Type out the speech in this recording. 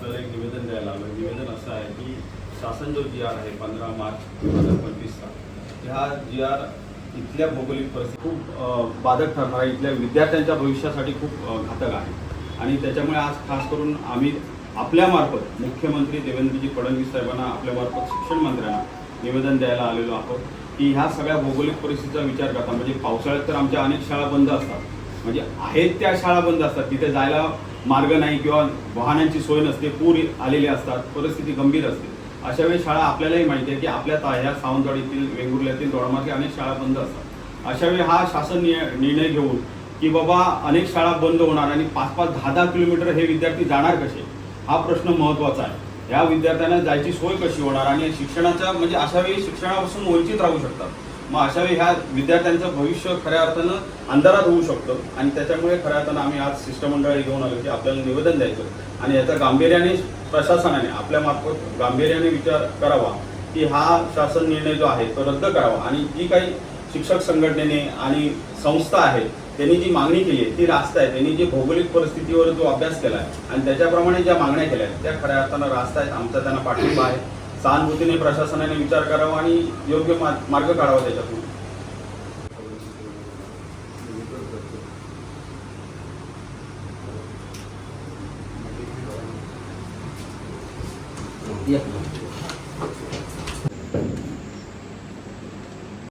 आपल्याला एक निवेदन द्यायला आलं निवेदन असं आहे की शासन जो जी आर आहे पंधरा मार्च दोन हजार पंचवीसचा ह्या जी आर इथल्या भौगोलिक परिस्थिती खूप बाधक ठरणार आहे. इथल्या विद्यार्थ्यांच्या भविष्यासाठी खूप घातक आहे. आणि त्याच्यामुळे आज खास करून आम्ही आपल्यामार्फत मुख्यमंत्री देवेंद्रजी फडणवीस साहेबांना आपल्यामार्फत शिक्षण मंत्र्यांना निवेदन द्यायला आलेलो आहोत की ह्या सगळ्या भौगोलिक परिस्थितीचा विचार करता. म्हणजे पावसाळ्यात तर आमच्या अनेक शाळा बंद असतात. म्हणजे आहेत त्या शाळा बंद असतात. तिथे जायला मार्ग नाही किंवा वाहनांची सोय नसते पूर आलेले असतात परिस्थिती गंभीर असते. अशा वेळी शाळा आपल्यालाही माहिती आहे की आपल्या ता ह्या सावंतवाडीतील वेंगुर्ल्यातील दोडामार्गे अनेक शाळा बंद असतात. अशा वेळी हा शासन निर्णय घेऊन की बाबा अनेक शाळा बंद होणार आणि पाच पाच दहा दहा किलोमीटर हे विद्यार्थी जाणार कसे? हा प्रश्न महत्त्वाचा आहे. या विद्यार्थ्यांना जायची सोय कशी होणार आणि शिक्षणाच्या म्हणजे अशा वेळी शिक्षणापासून वंचित राहू शकतात. मग अशा वेळी ह्या विद्यार्थ्यांचं भविष्य खऱ्या अर्थानं अंधारात होऊ शकतं आणि त्याच्यामुळे खऱ्या अर्थानं आम्ही आज शिष्टमंडळ घेऊन आलो की आपल्याला निवेदन द्यायचं आणि याचा गांभीर्याने प्रशासनाने आपल्या मार्फत गांभीर्याने विचार करावा की हा शासन निर्णय जो आहे तो रद्द करावा. आणि जी काही शिक्षक संघटनेने आणि संस्था आहे त्यांनी जी मागणी केली आहे ती रास्त आहे. त्यांनी जी भौगोलिक परिस्थितीवर जो अभ्यास केला आहे आणि त्याच्याप्रमाणे ज्या मागण्या केल्या आहेत त्या खऱ्या अर्थानं रास्त आहेत. आमचा त्यांना पाठिंबा आहे. सहानुभूतीने प्रशासनाने विचार करावा आणि योग्य मार्ग काढावा त्याच्यातून Yeah.